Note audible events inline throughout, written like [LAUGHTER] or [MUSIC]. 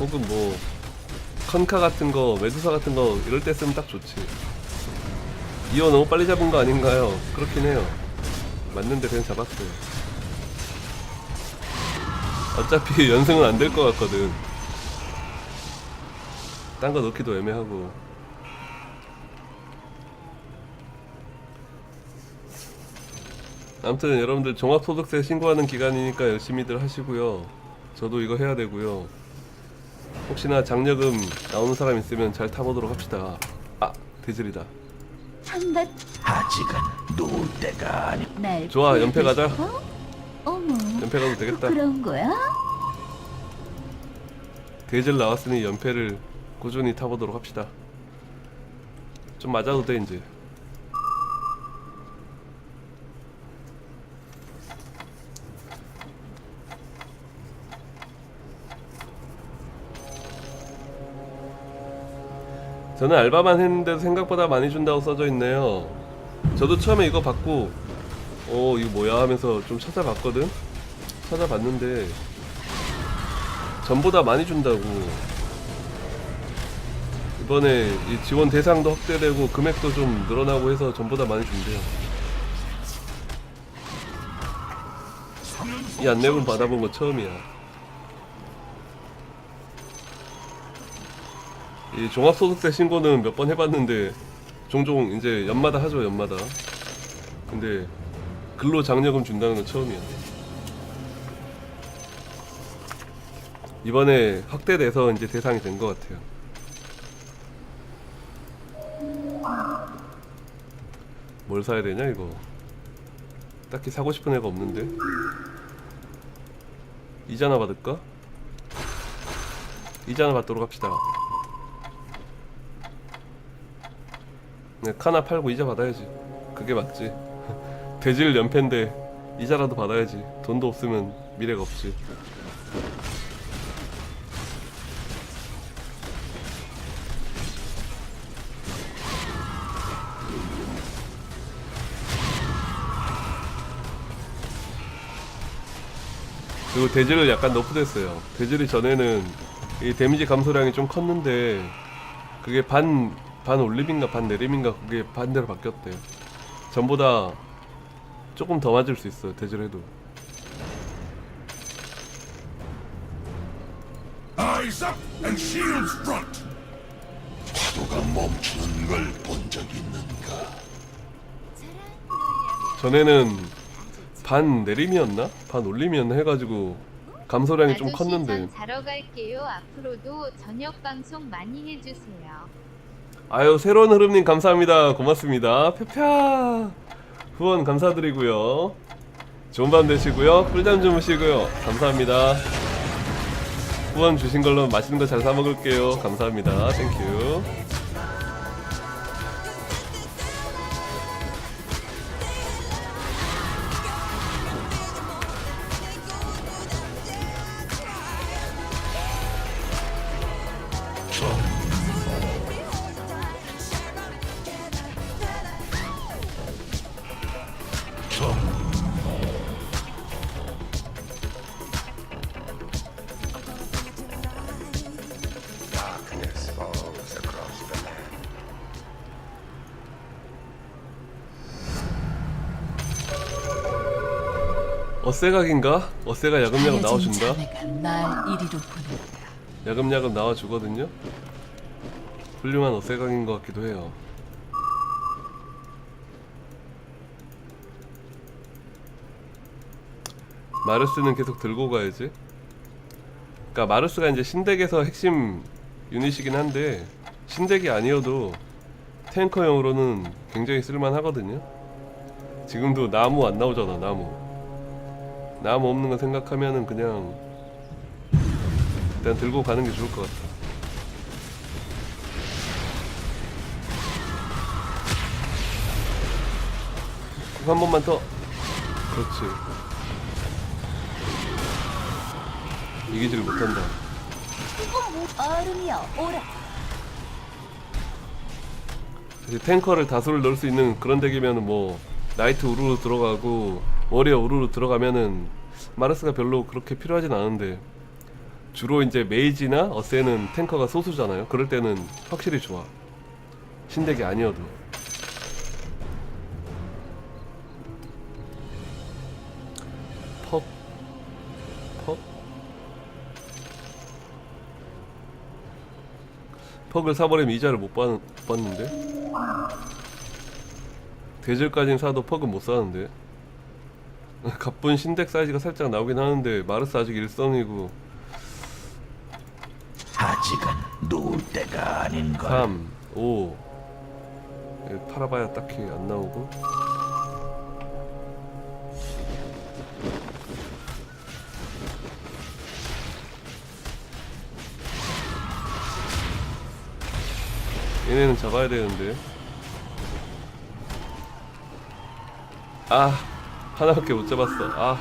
혹은 뭐 컨카 같은 거 메두사 같은 거 이럴 때 쓰면 딱 좋지. 이어 너무 빨리 잡은 거 아닌가요? 그렇긴 해요. 맞는데 그냥 잡았어요. 어차피 [LAUGHS] 연승은 안 될 것 같거든. 딴 거 넣기도 애매하고. 아무튼 여러분들 종합소득세 신고하는 기간이니까 열심히들 하시고요. 저도 이거 해야 되고요 혹시나 장려금 나오는 사람 있으면 잘 타보도록 합시다. 아 대질이다. 한낱 아직은 놓을 때가 아니. 날 좋아, 연패 가자. 어머. 연패 가도 되겠다. 그런 거야? 대질 나왔으니 연패를 꾸준히 타보도록 합시다. 좀 맞아도 돼 이제 저는 알바만 했는데도 생각보다 많이 준다고 써져 있네요. 저도 처음에 이거 받고 어 이거 뭐야 하면서 좀 찾아봤거든? 찾아봤는데 전보다 많이 준다고. 이번에 이 지원 대상도 확대되고 금액도 좀 늘어나고 해서 전보다 많이 준대요. 이 안내문 받아본 거 처음이야 이 종합소득세 신고는 몇 번 해봤는데 종종 이제 연마다 하죠 연마다 근데 근로장려금 준다는 건 처음이야 이번에 확대돼서 이제 대상이 된 것 같아요. 뭘 사야 되냐 이거? 딱히 사고 싶은 애가 없는데. 이자나 받을까? 이자나 받도록 합시다. 네, 카나 팔고 이자 받아야지. 그게 맞지. [LAUGHS] 대질 연패인데 이자라도 받아야지. 돈도 없으면 미래가 없지. 그리고 대질을 약간 너프됐어요. 대질이 전에는 이 데미지 감소량이 좀 컸는데 그게 반, 반 올림인가 반 내림인가 그게 반대로 바뀌었대요. 전보다 조금 더 맞을 수 있어요. 대질해도. Eyes up and shields front. 파도가 멈추는 걸 본 적 있는가? 전에는 반 내림이었나? 반 올림이었나 해가지고 감소량이 좀 아저씨 컸는데 전 자러 갈게요. 앞으로도 저녁 방송 많이 해주세요. 아유 새로운 흐름님 감사합니다. 고맙습니다. 펴펴. 후원 감사드리고요. 좋은 밤 되시고요. 꿀잠 주무시고요. 감사합니다. 후원 주신 걸로 맛있는 거 잘 사 먹을게요. 감사합니다. 땡큐 어세각인가? 어세가 야금야금 나와준다? 자네가 날 이리로 보낸다. 야금야금 나와주거든요? 훌륭한 어세각인 것 같기도 해요. 마르스는 계속 들고 가야지. 그러니까 마르스가 이제 신덱에서 핵심 유닛이긴 한데 신덱이 아니어도 탱커용으로는 굉장히 쓸만하거든요. 지금도 나무 안 나오잖아 나무 나무 없는 거 생각하면은 그냥 일단 들고 가는 게 좋을 것 같아. 꼭한 번만 더. 그렇지. 이기지를 못한다. 얼음이여 오라 탱커를 다수를 넣을 수 있는 그런 덱이면은 뭐 나이트 우르르 들어가고 워리어 우르르 들어가면은 마르스가 별로 그렇게 필요하진 않은데 주로 이제 메이지나 어세는 탱커가 소수잖아요. 그럴 때는 확실히 좋아. 신덱이 아니어도. 퍽. 퍽. 퍽을 사버리면 이자를 못 받, 못 받는데? 대절까지는 사도 퍽은 못 사는데? 가쁜 신덱 사이즈가 살짝 나오긴 하는데 마르스 아직 일성이고. 아직은 누울 때가 아닌 걸. 3, 5 예, 팔아봐야 딱히 안 나오고. 얘네는 잡아야 되는데. 아 하나밖에 못 잡았어. 아.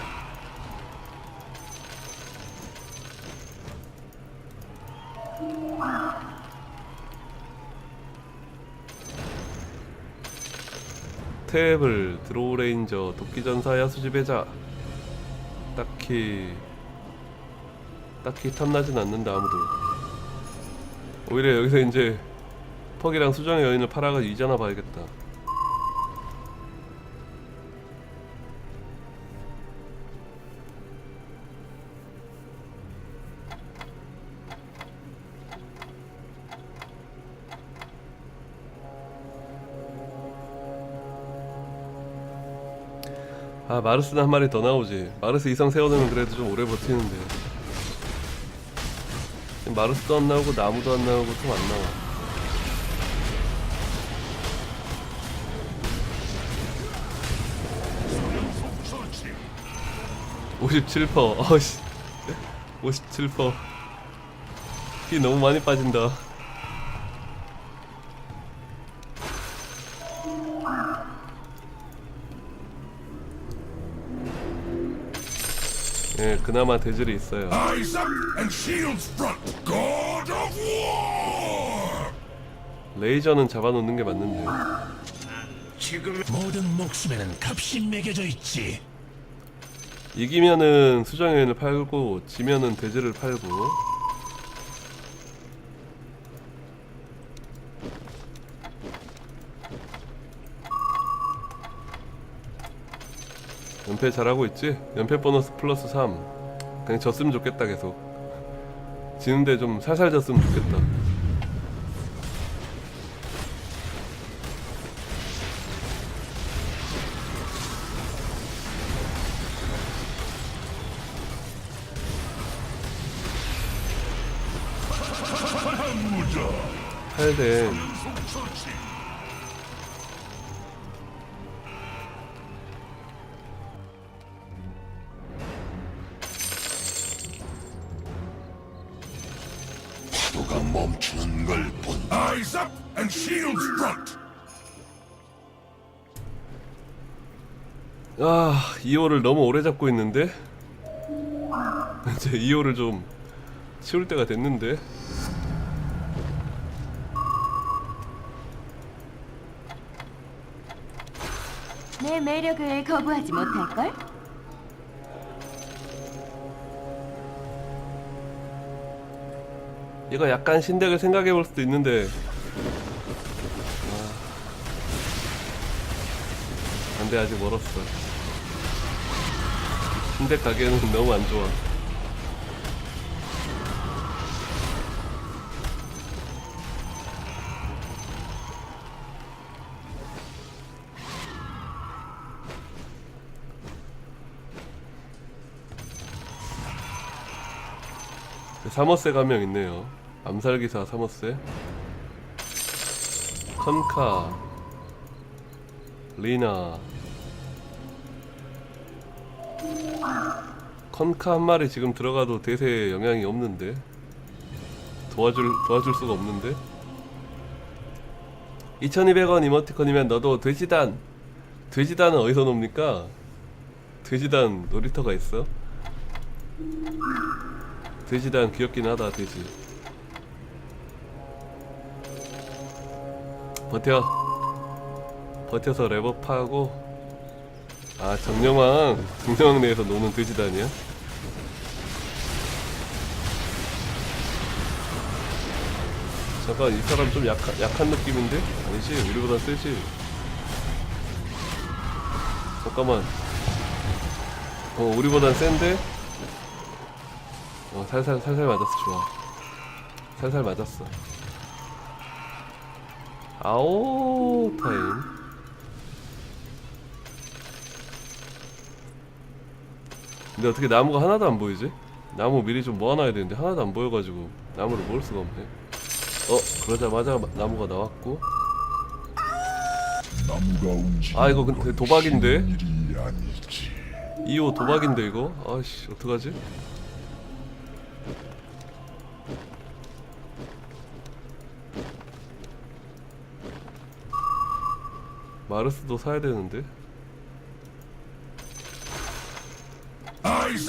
탭을 드로우 레인저 도끼전사 야수지배자. 딱히 딱히 탐나진 않는다 아무도. 오히려 여기서 이제 퍽이랑 수정의 여인을 팔아가지고 이자나 봐야겠다 아 마르스는 한 마리 더 나오지. 마르스 이상 세워놓으면 그래도 좀 오래 버티는데. 마르스도 안 나오고 나무도 안 나오고 좀 안 나와. (57% 어씨) (57%) 피 너무 많이 빠진다 그나마 대질이 있어요. 레이저는 잡아놓는 게 맞는데 지금 모든 목숨에는 값이 매겨져 있지. 이기면은 수정여인을 팔고 지면은 대지를 팔고. 연패 잘하고 있지? 연패 보너스 플러스 3 그냥 졌으면 좋겠다 계속. 지는데 좀 살살 졌으면 좋겠다 2호를 너무 오래 잡고 있는데? [LAUGHS] 이제 2호를 좀 치울 때가 됐는데? 내 매력을 거부하지 못할걸? 이거 약간 신덱을 생각해 볼 수도 있는데. 아, 안돼 아직 멀었어 신덱 가기에는 너무 안 좋아 사머세 가명 있네요. 암살기사 사머세. 컨카. 리나. 컨카 한 마리 지금 들어가도 대세에 영향이 없는데. 도와줄 도와줄 수가 없는데. 2200원 이모티콘이면 너도 돼지단. 돼지단은 어디서 놉니까? 돼지단 놀이터가 있어? 돼지단 귀엽긴 하다 돼지 버텨 버텨서 레버파하고 아 정녕왕. 정녕왕 내에서 노는 돼지다니야? 잠깐 이 사람 좀 약한, 약한 느낌인데? 아니지? 우리보다 세지. 잠깐만. 어 우리보단 센데? 어 살살 살살 맞았어. 좋아. 살살 맞았어. 아오 타임. 근데 어떻게 나무가 하나도 안 보이지? 나무 미리 좀 모아놔야 되는데 하나도 안 보여가지고 나무를 모을 수가 없네 어 그러자마자 마- 나무가 나왔고 아, 이거 근데 건 도박인데? 2호 도박인데 이거? 아씨 어떡하지? 마르스도 사야 되는데 Eyes up and shields front.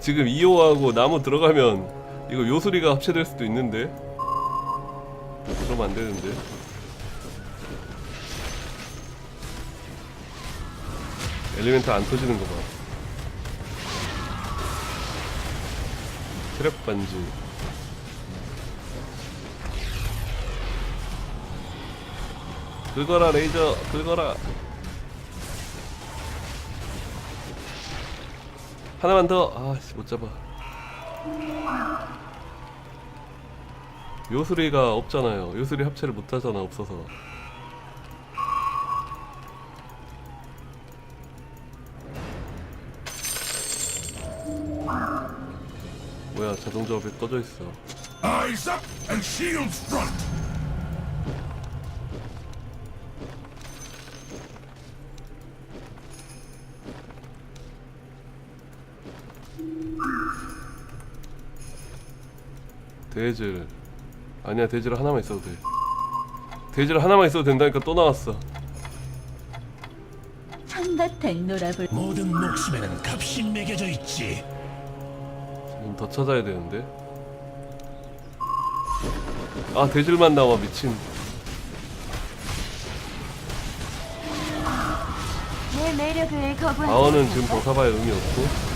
지금 2호하고 나무 들어가면 이거 요소리가 합체될 수도 있는데? 그러면 안 되는데. 엘리멘트 안 터지는 거 봐. 트랩 반지. 긁어라 레이저. 긁어라 하나만 더. 아씨 못 잡아. 요술이가 없잖아요. 요술이 합체를 못 하잖아 없어서. 뭐야 자동 조합이 꺼져 있어. Eyes and shields front. 대질 아니야 대질 하나만 있어도 돼. 대질 하나만 있어도 된다니까 또 나왔어. 한바탕 놀아볼 모든 목숨에는 값이 매겨져 있지. 지금 더 찾아야 되는데. 아 대질만 나와 미친. 내 매력을 거부하지 아원은 지금? 더 사봐야 의미 없고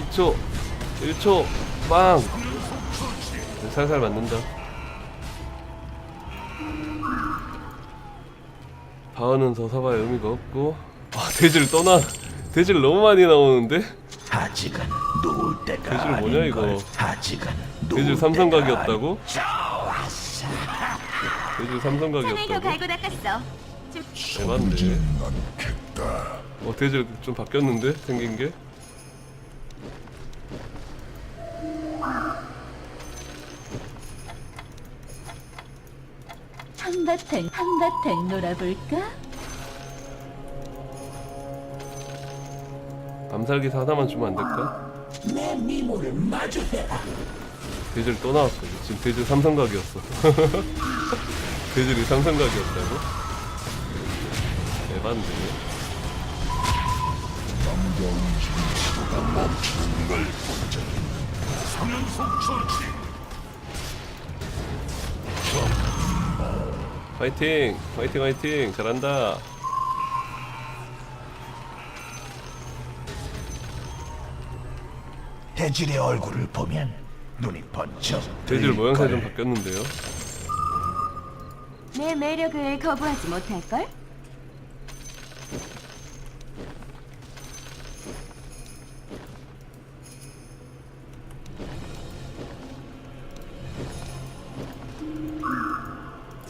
이초 1초 빵 살살 맞는다 바어는 더 사봐야 의미가 없고 아 대질 떠나 대질 너무 많이 나오는데 아직은 누울 때가 돼지를 뭐냐. 이거? 아직은 누울 삼성각이었다고? 더 [LAUGHS] 삼성각이었다고? 갈고 닦았어 대박인데. 어 대질 좀 바뀌었는데 생긴 게 한바탕 한바탕 놀아볼까? 암살 기사 하나만 주면 안 될까? 내 미모를 마주해라. 대질 또 나왔어. 지금 대질 삼성각이었어. [LAUGHS] 대질이 삼성각이었다고? 나무가 움직이는 시도가 멈추는 걸본 적이 있는 성연속 처치. 화이팅! 화이팅 화이팅! 잘한다. 대질의 얼굴을 보면 눈이 번쩍 대질 뜰 모양새 걸. 좀 바뀌었는데요. 내 매력을 거부하지 못할걸?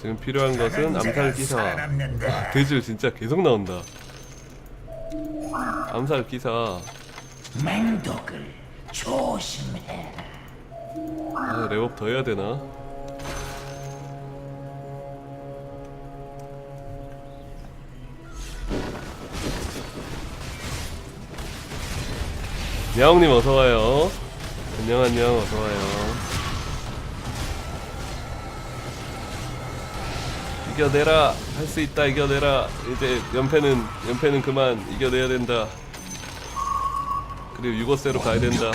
지금 필요한 것은 암살 기사. 살아남는다. 대질 진짜 계속 나온다. 암살 기사. 맹독을 조심해. 아, 랩업 더 해야 되나? 야옹님 어서 와요 안녕 안녕 어서 와요 이겨내라 할 수 있다 이겨내라 이제 연패는 연패는 그만 이겨내야 된다 그리고 6호세로 가야 된다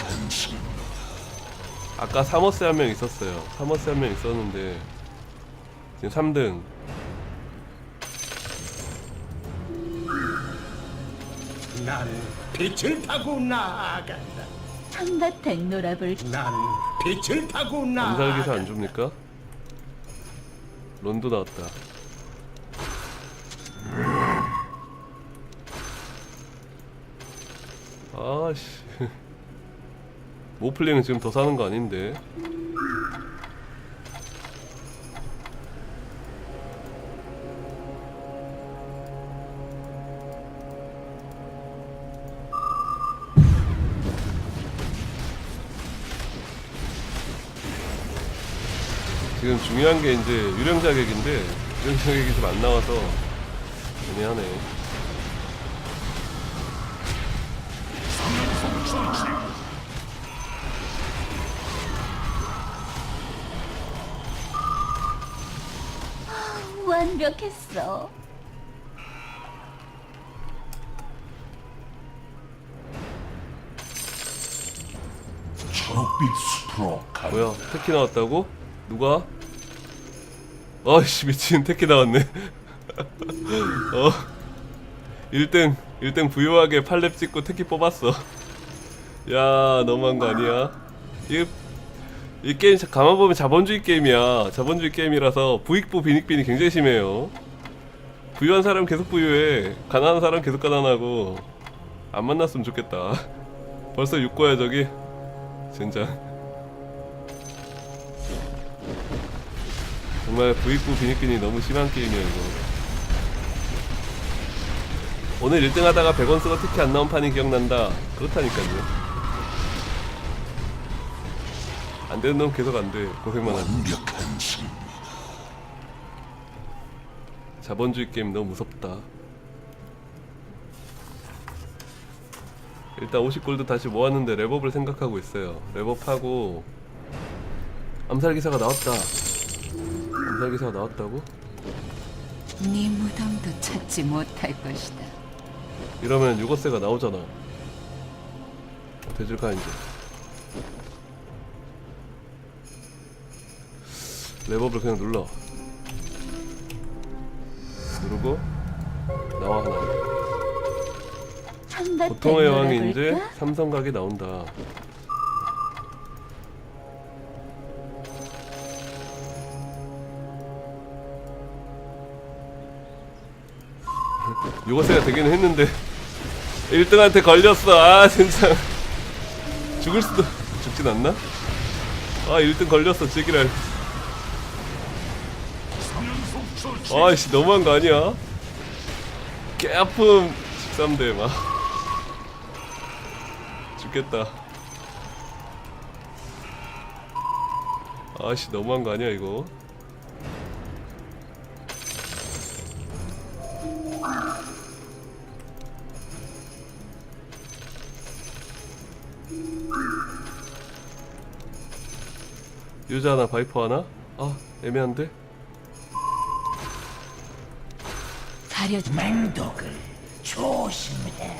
아까 사머스 한 명 있었어요. 사머스 한 명 있었는데 지금 3등. 난 빛을 타고 나아간다. 한바탕 놀아볼까? 난 빛을 타고 나아간다. 기사 안 줍니까? 론도 나왔다. 아씨. 모플링은 지금 더 사는 거 아닌데. 지금 중요한 게 이제 유령 자격인데 유령 자격이 좀 안 나와서 애매하네. 완벽했어. 초록빛 숲으로 가 뭐야 테키 나왔다고? 누가? 아이씨 미친 테키 나왔네 [LAUGHS] 어 1등 1등 부유하게 팔렙 찍고 테키 뽑았어 야 너무한 거 아니야? 이, 이 게임 자- 가만 보면 자본주의 게임이야. 자본주의 게임이라서 부익부 빈익빈이 굉장히 심해요. 부유한 사람 계속 부유해. 가난한 사람 계속 가난하고 안 만났으면 좋겠다. [LAUGHS] 벌써 6고야 저기. 젠장 정말 부익부 비닉빈이 너무 심한 게임이야 이거. 오늘 1등 하다가 100원 쓰고 특히 안 나온 판이 기억난다. 그렇다니까요 안 되는 놈 계속 안 돼 고생만 하지 완벽한 승리 자본주의 게임 너무 무섭다 일단 50골드 다시 모았는데 랩업을 생각하고 있어요 랩업하고 암살 기사가 나왔다 암살 기사가 나왔다고? 네 무덤도 찾지 못할 것이다. 이러면 유거세가 나오잖아. 되질까 이제. 레버블 그냥 눌러. 누르고 나와 하나. 한바탕 보통의 여왕이 이제 놀아볼까? 삼성각이 나온다. [LAUGHS] 유거세가 되긴 했는데 [LAUGHS] 1등한테 걸렸어. 아 진짜 [LAUGHS] 죽을 수도 죽진 않나? 아 1등 걸렸어 제기랄. 아이씨 너무한 거 아니야? 개 아픔 13대 막 죽겠다. 아씨 너무한 거 아니야 이거? 유자 하나 바이퍼 하나? 아 애매한데? 가려 맹독을 조심해라.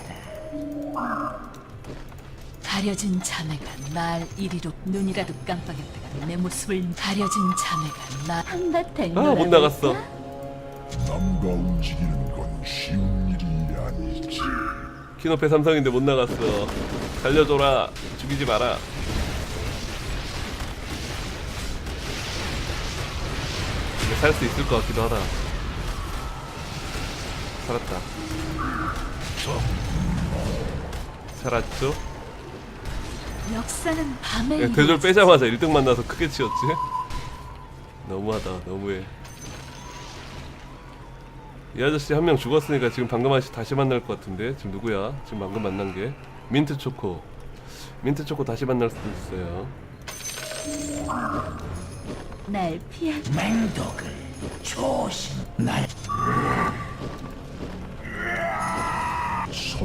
가려진 자매가 날 이리로 눈이라도 깜빡였다가 내 모습을 가려진 자매가 나 한바탕 아 못 나갔어. 남과 움직이는 건 쉬운 일이 아니지 키노페 삼성인데 못 나갔어. 살려줘라. 죽이지 마라. 살 수 있을 것 같기도 하다. 살았다. 살았죠? 역사는 밤에 야, 대졸 빼자마자 1등 만나서 크게 치였지? 너무하다. 너무해. 이 아저씨 한 명 죽었으니까 지금 방금 아저씨 다시 만날 것 같은데 지금 누구야? 지금 방금 만난 게 민트 초코 민트 초코 다시 만날 수도 있어요 날 피하 맹독을 조심. 날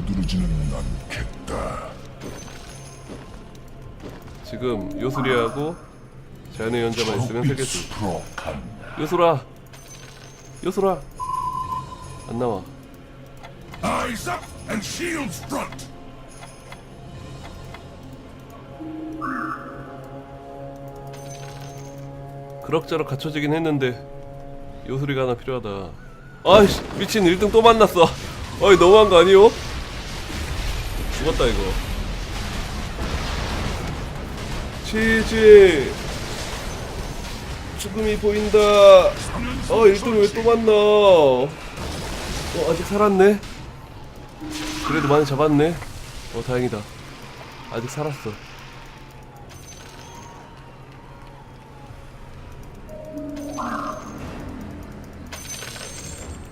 서두르지는 않겠다. 지금 요술이하고 자연의 연자만 있으면 간다. 요술아! 요술아! 안 나와. Eyes up and shields front. 그럭저럭 갖춰지긴 했는데 요술이가 하나 필요하다. 아이씨 미친 1등 또 만났어. 어이 너무한 거 아니오? 죽었다 이거. 치즈. 죽음이 보인다. 어 1등 왜또 만나? 어 아직 살았네? 그래도 많이 잡았네? 어 다행이다. 아직 살았어.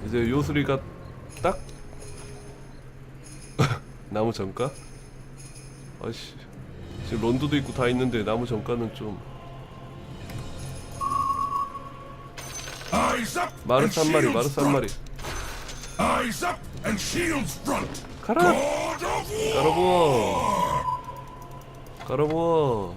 이제 요수리가 딱 나무 정가? 아씨 지금 런드도 있고 다 있는데 나무 정가는 좀 마르스 한 마리 마르스 한 마리. 가라. 깔아부어 깔아부어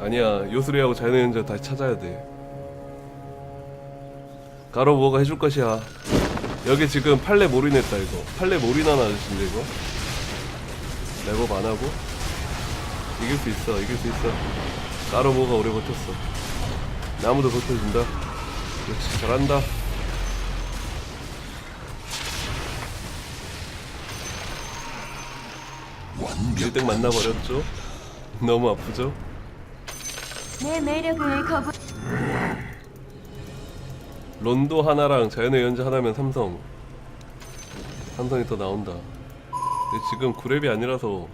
아니야 요술이하고 자연의 연자 다시 찾아야 돼 가로부어가 해줄 것이야. 여기 지금 팔레 몰인했다 이거. 팔레 몰인하는 아저씨인데 이거? 랩업 안하고? 이길 수 있어 이길 수 있어. 가로부어가 오래 버텼어. 나무도 버텨준다. 역시 잘한다. 1등 만나버렸죠? [LAUGHS] 너무 아프죠? 내 매력을 거부 론도 하나랑 자연의 연자 하나면 삼성. 삼성이 더 나온다. 근데 지금 9랩이 아니라서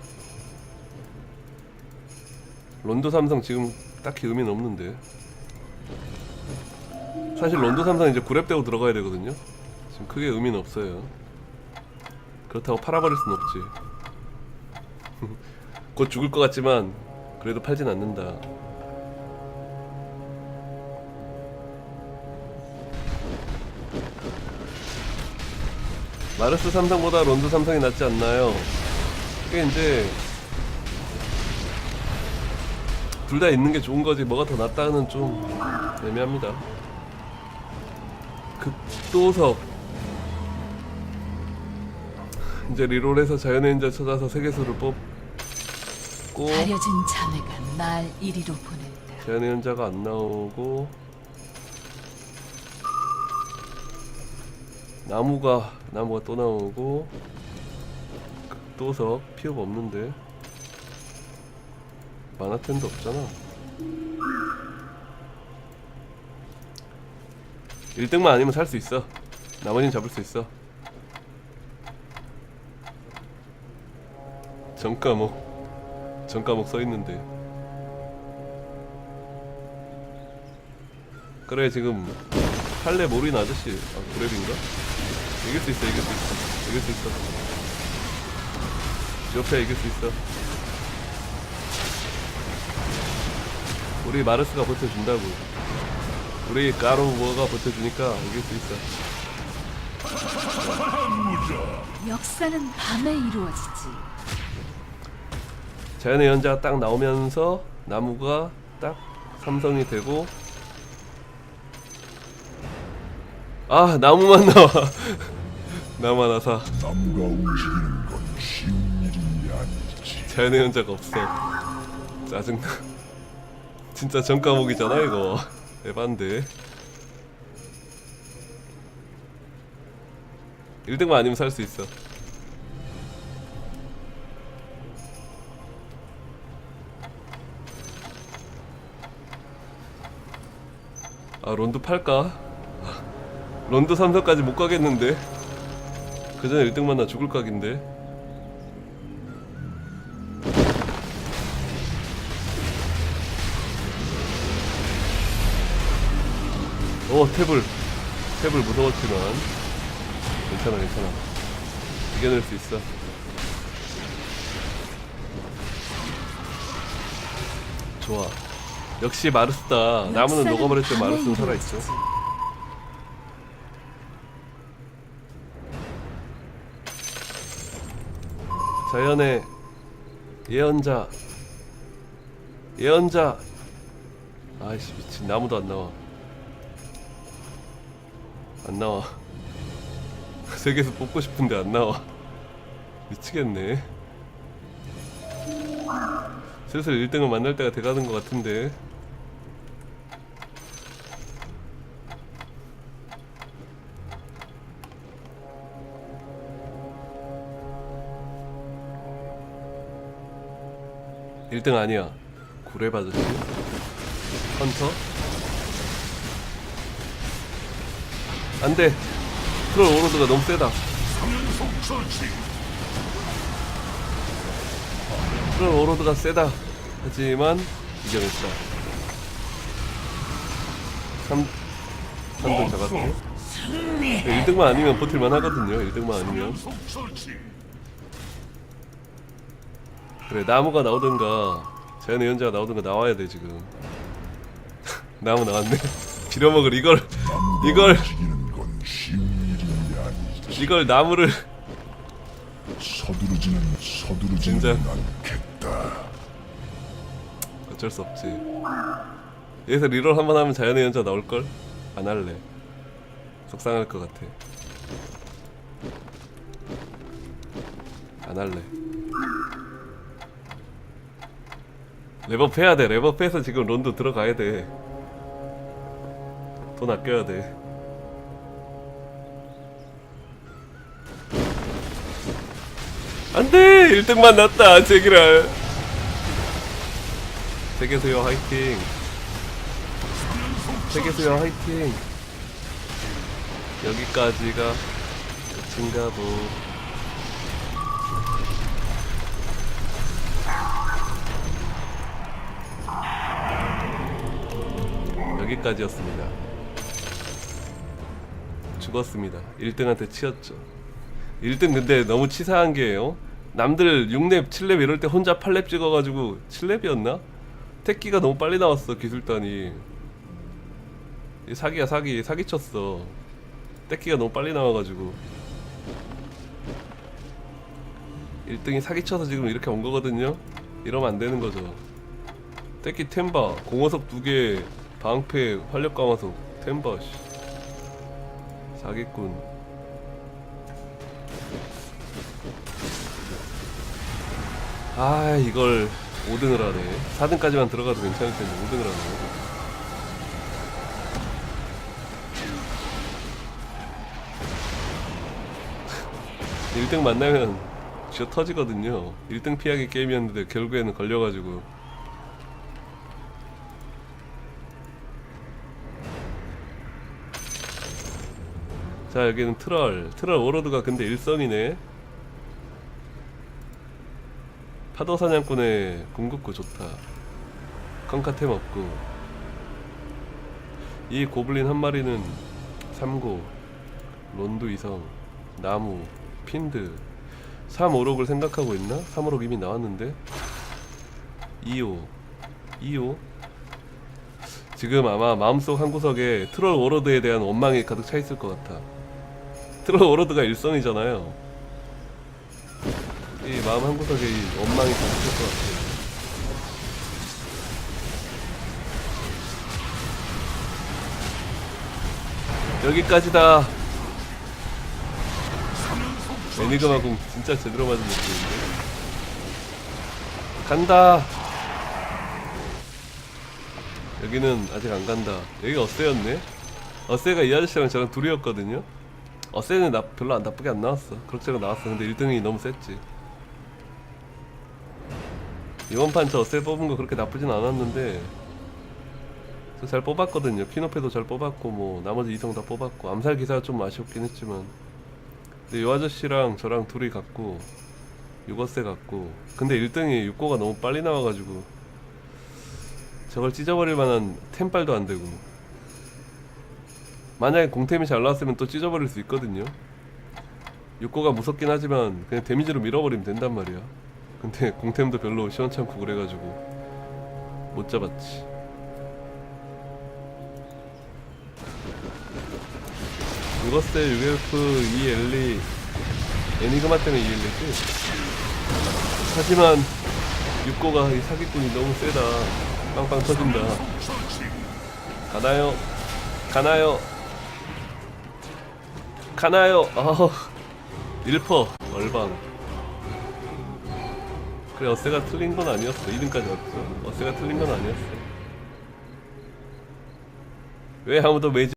론도 삼성 지금 딱히 의미는 없는데. 사실 론도 삼성 이제 9랩 되고 들어가야 되거든요. 지금 크게 의미는 없어요. 그렇다고 팔아버릴 순 없지. [LAUGHS] 곧 죽을 것 같지만 그래도 팔진 않는다 마르스 삼성보다 론드 삼성이 낫지 않나요? 이게 이제 둘 다 있는 게 좋은 거지 뭐가 더 낫다는 좀 애매합니다. 극도석 이제 리롤해서 자연의 인자 찾아서 세계수를 뽑고 가려진 자매가 날 이리로 보낸다. 자연의 연자가 안 나오고 나무가 나무가 또 나오고 극도석 피업 없는데 마나텐도 없잖아. 1등만 아니면 살 수 있어. 나머지는 잡을 수 있어. 정과목 정과목 써있는데. 그래 지금 할래 모린 아저씨 아 그랩인가? 이길 수 있어 이길 수 있어. 이길 수 있어. 지오페 이길 수 있어. 우리 마르스가 버텨준다고. 우리 까로우어가 버텨주니까 이길 수 있어. 역사는 밤에 이루어지지. 자연의 연자가 딱 나오면서 나무가 딱 삼성이 되고 아 나무만 나와. 나무 하나 사 나무가 움직이는 건 쉬운 일이 아니지. 자연의 연자가 없어. 짜증나. [LAUGHS] 진짜 전과목이잖아 이거. 에반데. 1등만 아니면 살 수 있어. 아 론드 팔까? 론드 3선까지 못 가겠는데? 그 전에 1등 만 나 죽을 각인데? 오 탭을 탭을 무서웠지만. 괜찮아 괜찮아. 이겨낼 수 있어. 좋아. 역시 마르스다. 나무는 녹아버렸지만 마르스는 살아있어 자연의 예언자 예언자. 아이씨 미친 나무도 안 나와. 안 나와. [LAUGHS] 세계에서 뽑고 싶은데 안 나와. 미치겠네. 슬슬 1등을 만날 때가 돼가는 것 같은데 1등 아니야. 구레 아저씨 헌터? 안 돼. 트롤 오로드가 너무 세다. 트롤 오로드가 세다. 하지만 이겨냈다. 3, 3등 잡았고 1등만 아니면 버틸만 하거든요. 1등만 아니면 그래 나무가 나오든가 자연의 연자가 나오든가 나와야 돼 지금. [LAUGHS] 나무 나왔네. [LAUGHS] 빌어먹을 이걸 이걸. 이걸 나무를. 서두르지는 서두르지는 진짜. 않겠다. 어쩔 수 없지. 여기서 리롤 한 번 하면 자연의 연자 나올걸? 안 할래. 속상할 것 같아. 안 할래 랩업 해야 돼. 랩업 해서 지금 론도 들어가야 돼돈 아껴야 돼. 안돼! 1등 만 났다 제기랄. 세계수요 화이팅. 세계수요 화이팅. 여기까지가 끝인가 보 여기까지였습니다. 죽었습니다. 1등한테 치였죠. 1등 근데 너무 치사한 게요. 남들 6렙 7렙 이럴 때 혼자 8렙 찍어가지고 7렙이었나? 택기가 너무 빨리 나왔어 기술단이. 이 사기야 사기. 사기 쳤어. 택기가 너무 빨리 나와가지고. 1등이 사기쳐서 지금 이렇게 온 거거든요. 이러면 안 되는 거죠. 택기 템바 공허석 두개 방패 활력 강화석 템바 씨. 사기꾼. 아 이걸 5등을 하네. 4등까지만 들어가도 괜찮을 텐데 5등을 하네. [LAUGHS] 일등 만나면 쥐어 터지거든요. 1등 피하기 게임이었는데 결국에는 걸려가지고 자 여기는 트럴. 트럴 워로드가 근데 일성이네. 파도 사냥꾼의 궁극구 좋다. 컨카템 없고. 이 고블린 한 마리는 3고 론두 이성 나무 핀드. 3오록을 생각하고 있나? 3오록 이미 나왔는데. 2호 2호 지금 아마 마음속 한구석에 트롤 워로드에 대한 원망이 가득 차 있을 것 같아 트롤 워로드가 일성이잖아요. 이 마음 한구석에 이 원망이 가득할 것 같아요. 여기까지다 애니그마 공 진짜 제대로 맞은 느낌인데. 간다! 여기는 아직 안 간다. 여기가 어세였네? 어세가 이 아저씨랑 저랑 둘이었거든요 어세는 나, 별로 안 나쁘게 안 나왔어. 그럭저럭 나왔어. 근데 1등이 너무 셌지. 이번 판 저 어세 뽑은 거 그렇게 나쁘진 않았는데 저 잘 뽑았거든요. 피노페도 잘 뽑았고 뭐 나머지 이성 다 뽑았고 암살 기사가 좀 아쉬웠긴 했지만. 근데 이 아저씨랑 저랑 둘이 갔고 6어세 갔고 근데 1등이 6고가 너무 빨리 나와가지고 저걸 찢어버릴 만한 템빨도 안 되고 만약에 공템이 잘 나왔으면 또 찢어버릴 수 있거든요. 6고가 무섭긴 하지만 그냥 데미지로 밀어버리면 된단 말이야. 근데 [LAUGHS] 공템도 별로 시원찮고 그래가지고 못 잡았지. 유거세, 유겔프, 이엘리 애니그마 때문에 이 엘리지? 하지만 육고가 이 사기꾼이 너무 세다. 빵빵 터진다. 가나요? 가나요 가나요? 아우. 1퍼 얼방. 그래 어세가 틀린 건 아니었어. 2등까지 왔어. 어세가 틀린 건 아니었어. 왜 아무도 메이지